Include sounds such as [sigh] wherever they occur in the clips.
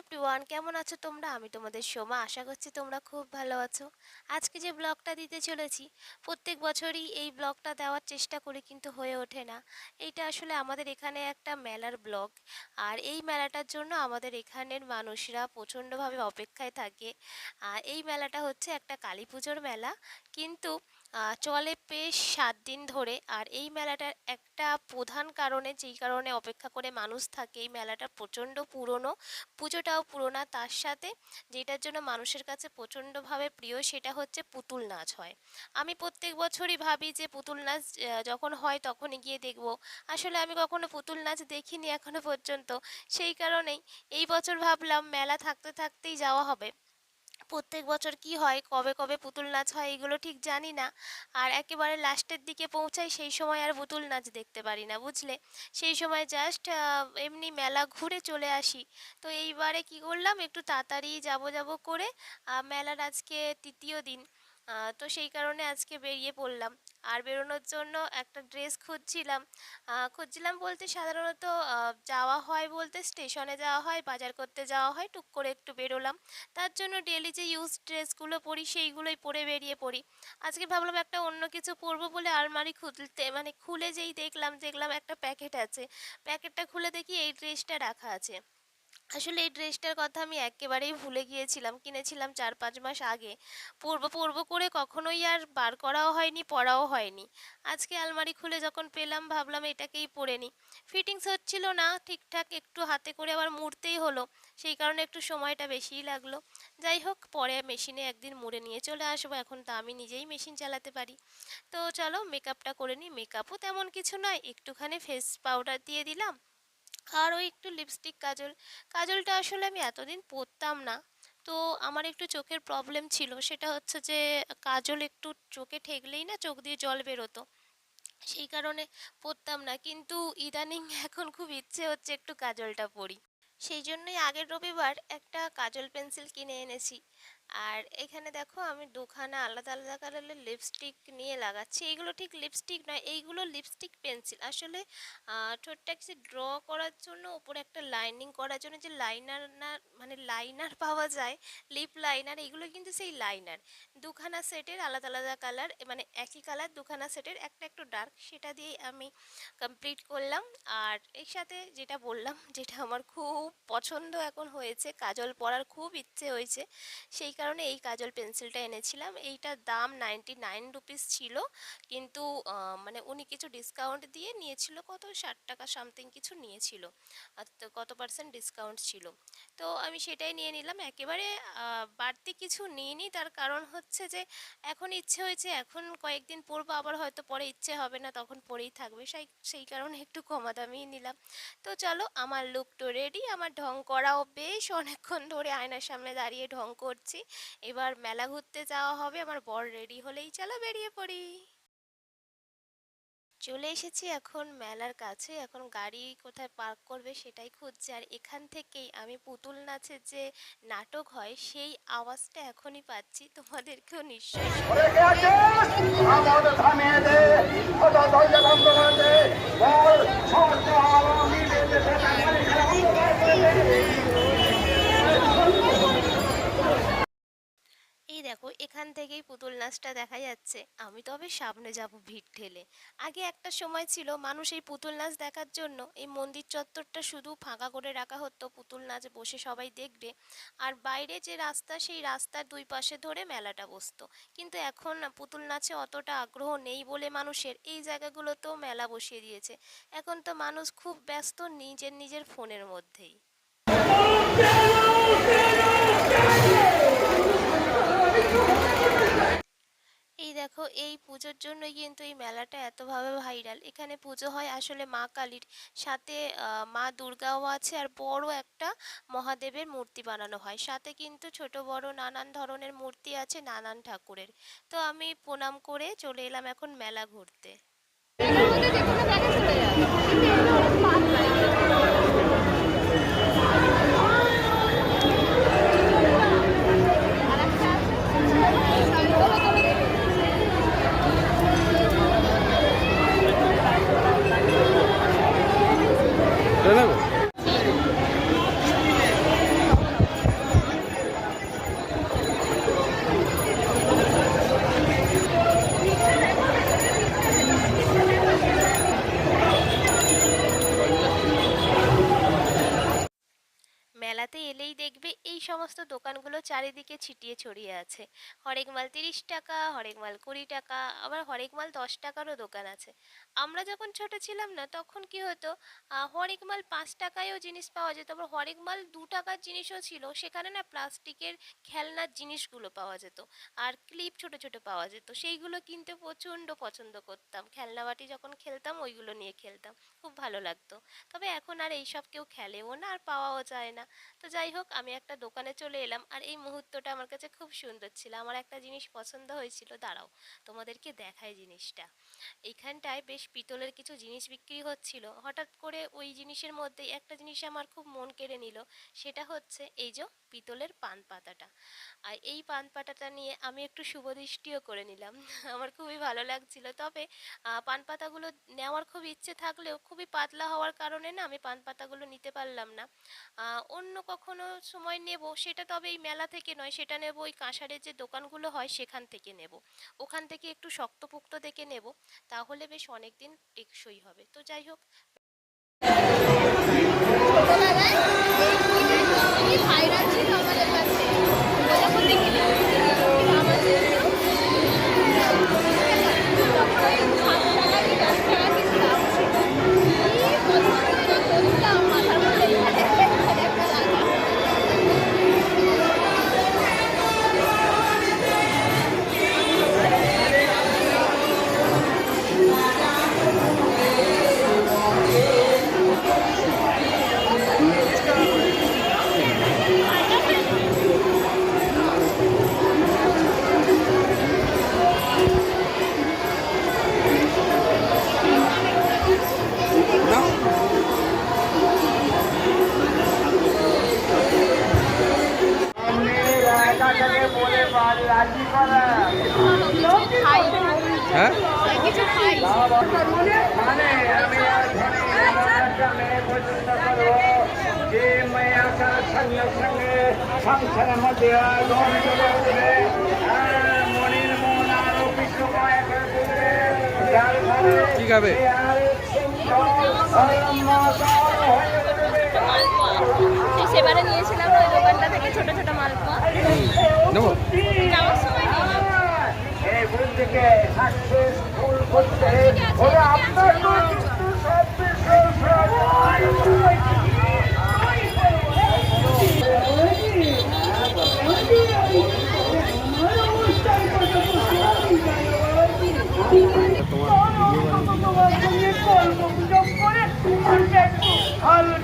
Everyone কেমন আছো তোমরা? আমি তোমাদের সোমা, আশা করছি তোমরা খুব ভালো আছো। আজকে যে ব্লগটা দিতে চলেছি, প্রত্যেক বছরই এই ব্লগটা দেওয়ার চেষ্টা করি কিন্তু হয়ে ওঠে না। এইটা আসলে আমাদের এখানে একটা মেলার ব্লগ। আর এই মেলাটার জন্য আমাদের এখানের মানুষরা প্রচণ্ডভাবে অপেক্ষায় থাকে। আর এই মেলাটা হচ্ছে একটা কালী পুজোর মেলা। কিন্তু চলে বেশ সাত দিন ধরে আর এই মেলাটার একটা প্রধান কারণে যেই কারণে অপেক্ষা করে মানুষ থাকে, এই মেলাটা প্রচণ্ড পুরনো। পুজোটাও পুরোনো তার সাথে যেটার জন্য মানুষের কাছে প্রচণ্ডভাবে প্রিয় সেটা হচ্ছে পুতুল নাচ হয়। আমি প্রত্যেক বছরই ভাবি যে পুতুল নাচ যখন হয় তখনই গিয়ে দেখব। আসলে আমি কখনো পুতুল নাচ দেখিনি এখনও পর্যন্ত। সেই কারণেই এই বছর ভাবলাম মেলা থাকতে থাকতেই যাওয়া হবে। প্রত্যেক বছর কি হয়, কবে কবে পুতুল নাচ হয় এগুলো ঠিক জানি না। আর একেবারে লাস্টের দিকে পৌঁছাই সেই সময় আর পুতুল নাচ দেখতে পারি না, বুঝলে? সেই সময় জাস্ট এমনি মেলা ঘুরে চলে আসি। তো এইবারে কি করলাম, একটু তাড়াতাড়ি যাব যাব করে মেলার আজকে তৃতীয় দিন। তো সেই কারণে আজকে বেরিয়ে পড়লাম। আর বেরোনোর জন্য একটা ড্রেস খুঁজছিলাম। খুঁজছিলাম বলতে সাধারণত যাওয়া হয় বলতে স্টেশনে যাওয়া হয়, বাজার করতে যাওয়া হয়, টুক করে একটু বেরোলাম। তার জন্য ডেলি যে ইউজ ড্রেসগুলো পরি, সেইগুলোই পরে বেরিয়ে পড়ি। আজকে ভাবলাম একটা অন্য কিছু পরবো বলে আলমারি খুলতে মানে খুলে যেই দেখলাম দেখলাম একটা প্যাকেট আছে। প্যাকেটটা খুলে দেখি এই ড্রেসটা রাখা আছে। আসলে এই ড্রেসটার কথা আমি একেবারেই ভুলে গিয়েছিলাম, কিনেছিলাম চার পাঁচ মাস আগে। পরবো পরবো করে কখনোই আর বার করাও হয়নি, পরাও হয়নি। আজকে আলমারি খুলে যখন পেলাম, ভাবলাম এটাকেই পরে নিই। ফিটিংস হচ্ছিল না, ঠিকঠাক একটু হাতে করে আবার মুড়তেই হলো। সেই কারণে একটু সময়টা বেশিই লাগল। যাই হোক, পরে মেশিনে একদিন মুড়ে নিয়ে চলে আসব। এখন তো আমি নিজেই মেশিন চালাতে পারি। তো চলো মেকআপটা করে নিই। মেকআপও তেমন কিছু নয়, একটুখানি ফেস পাউডার দিয়ে দিলাম। আর ওই একটু লিপস্টিক কাজল। কাজলটা আসলে আমি এতদিন পরতাম না। তো আমার একটু চোখের প্রবলেম ছিল। সেটা হচ্ছে যে, কাজল একটু চোখে ঠেকলেই না চোখ দিয়ে জল বেরোতো। সেই কারণে পরতাম না। কিন্তু ইদানিং [laughs] এখন খুব ইচ্ছে হচ্ছে একটু কাজলটা পরি। সেই জন্যই আগের রবিবার একটা কাজল পেন্সিল কিনে এনেছি। আর এখানে দেখো আমি দুখানা আলাদা আলাদা কালারের লিপস্টিক নিয়ে লাগাচ্ছি। এইগুলো ঠিক লিপস্টিক নয়, এইগুলো লিপস্টিক পেন্সিল আসলে ঠোঁটটা কিছু ড্র করার জন্য, উপরে একটা লাইনিং করার জন্য যে লাইনার না মানে লাইনার পাওয়া যায় লিপ লাইনার এগুলো কিন্তু সেই লাইনার দুখানা সেটের আলাদা আলাদা কালার মানে একই কালার, দুখানা সেটের একটা, একটু ডার্ক সেটা দিয়ে আমি কমপ্লিট করলাম। আর এর সাথে যেটা বললাম, যেটা আমার খুব পছন্দ এখন হয়েছে, কাজল পরার খুব ইচ্ছে হয়েছে, সেই কারণে এই কাজল পেন্সিলটা এনেছিলাম। এইটার দাম নাইনটি নাইন রুপিস ছিল। কিন্তু মানে উনি কিছু ডিসকাউন্ট দিয়ে নিয়েছিল, কত? ষাট টাকা সামথিং কিছু নিয়েছিল। কত পার্সেন্ট ডিসকাউন্ট ছিল? তো আমি সেটাই নিয়ে নিলাম। একেবারে বাড়তি কিছু নিইনি। তার কারণ হচ্ছে যে, এখন ইচ্ছে হয়েছে, এখন কয়েকদিন পরবো আবার হয়তো পরে ইচ্ছে হবে না, তখন পরেই থাকবে। সেই সেই কারণে একটু কমা দামিই নিলাম। তো চলো, আমার লুক তো রেডি আমার ঢং করাও বেশ। অনেকক্ষণ ধরে আয়নার সামনে দাঁড়িয়ে ঢং করছি। এবার মেলা ঘুরতে যাওয়া হবে, আমার বর রেডি হলেই চলো বেরিয়ে পড়ি। চলে এসেছি এখন মেলার কাছে, এখন গাড়ি কোথায় পার্ক করবে সেটাই খুঁজছে। আর এখান থেকেই আমি পুতুল নাচের যে নাটক হয়, সেই আওয়াজটা এখনই পাচ্ছি, তোমাদেরকেও নিশ্চয়ই শোনা রেখে আছে আমাদের থামিয়ে দে ওটা দরজা বন্ধ করে দে বল সত্য আলো নিবে দে সেটা খালি খেলা বন্ধ করে দে এই দেখো এখান নাচটা দেখা যাচ্ছে, আমি তবে সামনে যাব ভিড় ঠেলে। আগে একটা সময় ছিল মানুষ এই পুতুল নাচ দেখার জন্য এই মন্দির চত্বরটা শুধু ফাঁকা করে রাখা হতো, পুতুল নাচ বসে সবাই দেখবে। আর বাইরে যে রাস্তা, সেই রাস্তার দুই পাশে ধরে মেলাটা বসতো। কিন্তু এখন পুতুল নাচে অতটা আগ্রহ নেই বলে মানুষের, এই জায়গাগুলোতেও মেলা বসিয়ে দিয়েছে। এখন তো মানুষ খুব ব্যস্ত নিজের নিজের ফোনের মধ্যেই। পুজোর জন্যই কিন্তু এই মেলাটা এতভাবে ভাইরাল। এখানে পুজো হয় আসলে মা কালীর সাথে মা দুর্গাও আছে আর বড় একটা মহাদেবের মূর্তি বানানো হয়। সাথে কিন্তু ছোট, বড় নানান ধরনের মূর্তি আছে, নানান ঠাকুরের। তো আমি প্রণাম করে চলে এলাম এখন মেলা ঘুরতে। দোকানগুলো চারিদিকে ছিটিয়ে ছড়িয়ে আছে। হরেক মাল তিরিশ টাকা, হরেক মাল কুড়ি টাকা, আবার হরেক মাল দশ টাকারও দোকান আছে। আমরা যখন ছোট ছিলাম না, তখন কি হতো হরেক মাল পাঁচ টাকায়ও জিনিস পাওয়া যেত, আবার হরেক মাল দু টাকার জিনিসও ছিল, সেখানে না প্লাস্টিকের খেলনার জিনিসগুলো পাওয়া যেত, আর ক্লিপ ছোট ছোট পাওয়া যেত। সেইগুলো কিনতে প্রচণ্ড পছন্দ করতাম। খেলনা বাটি যখন খেলতাম, ওইগুলো নিয়ে খেলতাম। খুব ভালো লাগতো। তবে এখন আর এইসব কেউ খেলেও না, আর পাওয়াও যায় না। তো যাই হোক, আমি একটা দোকানে চলে এলাম, আর এই মুহূর্তটা আমার কাছে খুব সুন্দর ছিল। আমার একটা জিনিস পছন্দ হয়েছিল, দাঁড়াও তোমাদেরকে দেখাই জিনিসটা। এইখানটায় বেশ পিতলের কিছু জিনিস বিক্রি হচ্ছিল। হঠাৎ করে ওই জিনিসের মধ্যে একটা জিনিস আমার খুব মন কেড়ে নিল, সেটা হচ্ছে এই যে পিতলের পান পাতাটা। আর এই পান পাতাটা নিয়ে আমি একটু শুভদৃষ্টিও করে নিলাম। আমার খুবই ভালো লাগছিল। তবে পান পাতাগুলো নেওয়ার খুব ইচ্ছে থাকলেও খুবই পাতলা হওয়ার কারণে না আমি পান পাতাগুলো নিতে পারলাম না। অন্য কখনো সময় নেব, সেটা তবে এই মেলা থেকে নয়, সেটা নেব ওই কাঁসারের যে দোকানগুলো হয় সেখান থেকে নেব। ওখান থেকে একটু শক্তপোক্ত দেখে নেব, তাহলে বেশ অনেক দিন টেকসই হবে। তো যাই হোক। ছিল আমাদের কাছে। সংসারের মধ্যে মনির মন আরও কি খাবে? হয়ে সেবারে নিয়েছিলাম ওই দোকানটা থেকে ছোট ছোট মালপোয়া। যাওয়ার সময় আপনার কিন্তু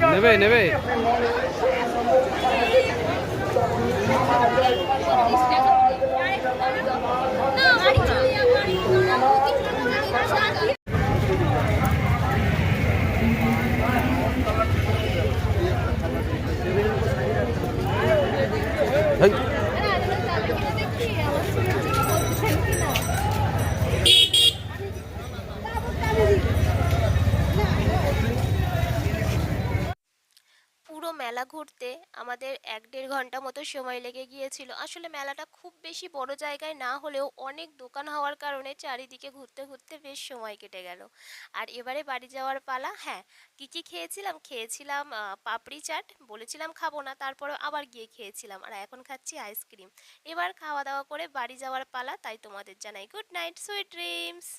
সব নেবে নেবে না বাড়ি চলে যাও বাড়ি চলে যাও হেই, পুরো মেলা ঘুরতে আমাদের এক দেড় ঘণ্টা মতো সময় লেগে গিয়েছিল। আসলে মেলাটা খুব বেশি বড় জায়গায় না হলেও অনেক দোকান হওয়ার কারণে চারিদিকে ঘুরতে ঘুরতে বেশ সময় কেটে গেল। আর এবারে বাড়ি যাওয়ার পালা হ্যাঁ কী কী খেয়েছিলাম? খেয়েছিলাম পাপড়ি চাট, বলেছিলাম খাব না তারপরে আবার গিয়ে খেয়েছিলাম, আর এখন খাচ্ছি আইসক্রিম। এবার খাওয়া দাওয়া করে বাড়ি যাওয়ার পালা, তাই তোমাদের জানাই গুড নাইট, সুইট ড্রিমস!